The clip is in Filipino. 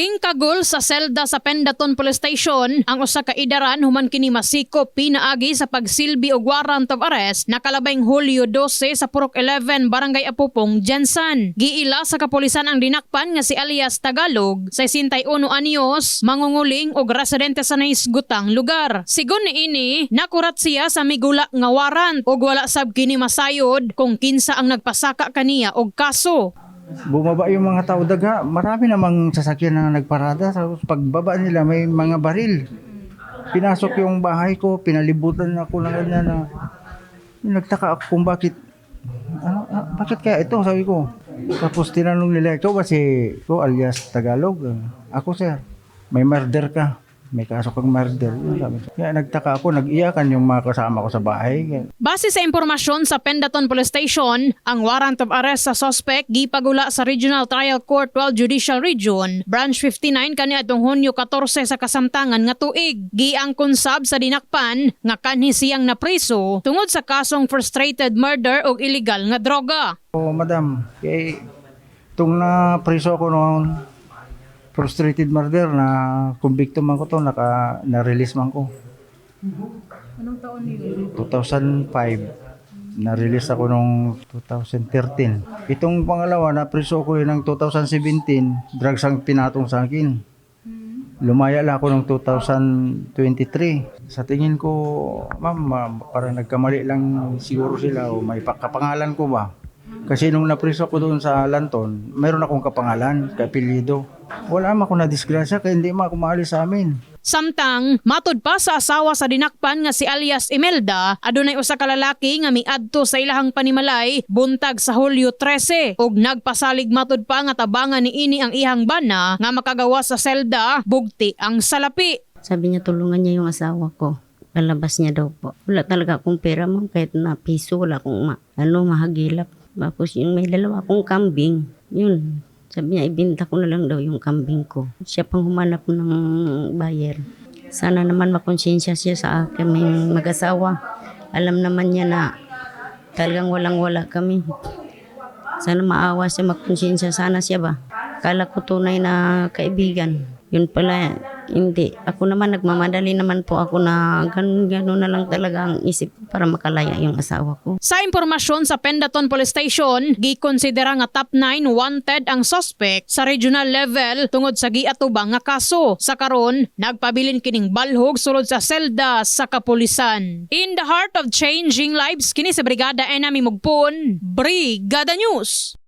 Tingkagol sa selda sa Pendaton Police Station ang usa ka idaran human kini masikop pinaagi sa pagsilbi og warrant of arrest nakalabing Hulyo 12 sa Purok 11 Barangay Apupong, Jensan. Giila sa kapulisan ang dinakpan nga si alias Tagalog, 61 anyos, mangunguling og residente sa naisgutang lugar. Sigon ni ini, nakurat siya sa migula nga warrant ug wala sab kini masayod kung kinsa ang nagpasaka kaniya og kaso. Bumaba yung mga tao daga, marami namang sasakyan na nagparada. Tapos pagbaba nila may mga baril. Pinasok yung bahay ko, pinalibutan ako ng ganyan na nagtaka ako kung bakit ano, ah, bakit kaya ito sabi ko. Tapos tinanong nila, ikaw ba si ikaw alias Tagalog? Ako sir, may murder ka. May kaso kang murder. Yun, sabi ko. Kaya nagtaka ako, nag-iyakan yung mga kasama ko sa bahay. Base sa impormasyon sa Pendaton Police Station, ang warrant of arrest sa suspect gipagula sa Regional Trial Court 12 Judicial Region, Branch 59 kaniadtong Hunyo 14 sa kasamtangan nga tuig. Giangkon sab sa dinakpan nga kanhi siyang napriso tungod sa kasong frustrated murder o illegal nga droga. O madam, kay itong na preso ako noon, frustrated murder na convicto man ko to, naka na-release man ko. Anong taon yun? 2005. Na-release ako nung 2013. Itong pangalawa, na preso ko yun ng 2017, drugs ang pinatong sa akin. Lumaya lang ako ng 2023. Sa tingin ko, ma'am, ma- parang nagkamali lang siguro sila o may pa- kapangalan ko ba? Kasi nung napriso ko doon sa Lanton, mayroon akong kapangalan, kapilido. Wala man ako na disgrasya kaya hindi man ako maalis sa amin. Samtang matud pa sa asawa sa dinakpan nga si alias Imelda, adunay usa ka lalaki nga miadto sa ilahang panimalay buntag sa Hulyo 13 ug nagpasalig matud pa nga tabangan ni ini ang ihang bana nga makagawa sa selda bugti ang salapi. Sabi niya tulungan niya yung asawa ko. Lalabas niya daw po. Wala talaga akong pera mo kahit na piso wala akong ma, ano, mahagilap. Tapos yung may dalawa akong kambing. Yun. Sabi niya, ibinta ko na lang daw yung kambing ko. Siya pang humanap ng buyer. Sana naman makonsensya siya sa akin. May mag-asawa. Alam naman niya na talagang walang-wala kami. Sana maawa siya, magkonsensya sana siya ba. Kala ko tunay na kaibigan. Yun pala, hindi. Ako naman, nagmamadali naman po ako na ganun-ganun na lang talaga ang isip para makalaya yung asawa ko. Sa impormasyon sa Pendaton Police Station, gikonsidera nga top 9 wanted ang suspect sa regional level tungod sa giatubang nga kaso. Sa karon, nagpabilin kining balhog sulod sa selda sa kapulisan. In the heart of changing lives kini sa Brigada Enemy Mugpon, Brigada News.